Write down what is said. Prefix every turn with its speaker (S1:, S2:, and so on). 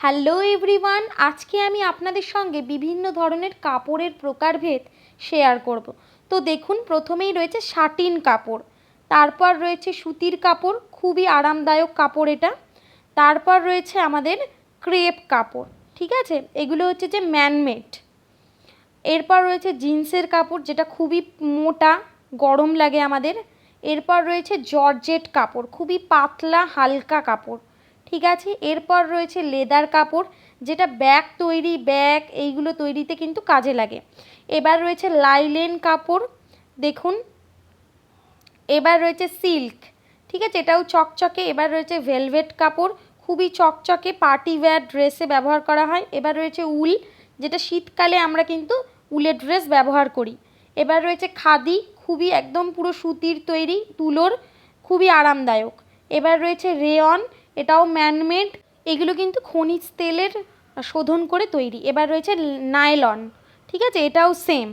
S1: Hello everyone আজকে আমি আপনাদের সঙ্গে বিভিন্ন ধরনের কাপড়ের প্রকারভেদ শেয়ার করব। তো দেখুন, প্রথমেই রয়েছে শাটিন কাপড়, তারপর রয়েছে সুতির কাপড়, খুবই আরামদায়ক কাপড় এটা, তারপর রয়েছে আমাদের ক্রেপ কাপড়, ঠিক আছে? এগুলো হচ্ছে যে ম্যানমেড এরপর রয়েছে জিন্সের কাপড়, যেটা খুবই মোটা, গরম লাগে আমাদের, এরপর রয়েছে জর্জেট কাপড়, খুবই পাতলা, হালকা কাপড় ঠিক আছে? এরপর রয়েছে লেদার কাপড়, যেটা ব্যাগ তৈরি, ব্যাগ এইগুলো তৈরিতে কিন্তু কাজে লাগে। এবার রয়েছে লাইলেন কাপড়, দেখুন। এবার রয়েছে সিল্ক, ঠিক আছে? এটাও চকচকে। এবার রয়েছে ভেলভেট কাপড়, খুবই চকচকে, পার্টি ওয়্যার ড্রেসে ব্যবহার করা হয়। এবার রয়েছে উল, যেটা শীতকালে আমরা কিন্তু উলের ড্রেস ব্যবহার করি। এবার রয়েছে খাদি, খুবই একদম পুরো সুতির তৈরি, তুলোর, খুবই আরামদায়ক। এবার রয়েছে রেয়ন এটাও ম্যানমেড এগুলো কিন্তু খনিজ তেলের শোধন করে তৈরি। এবার রয়েছে নাইলন ঠিক আছে? এটাও সেম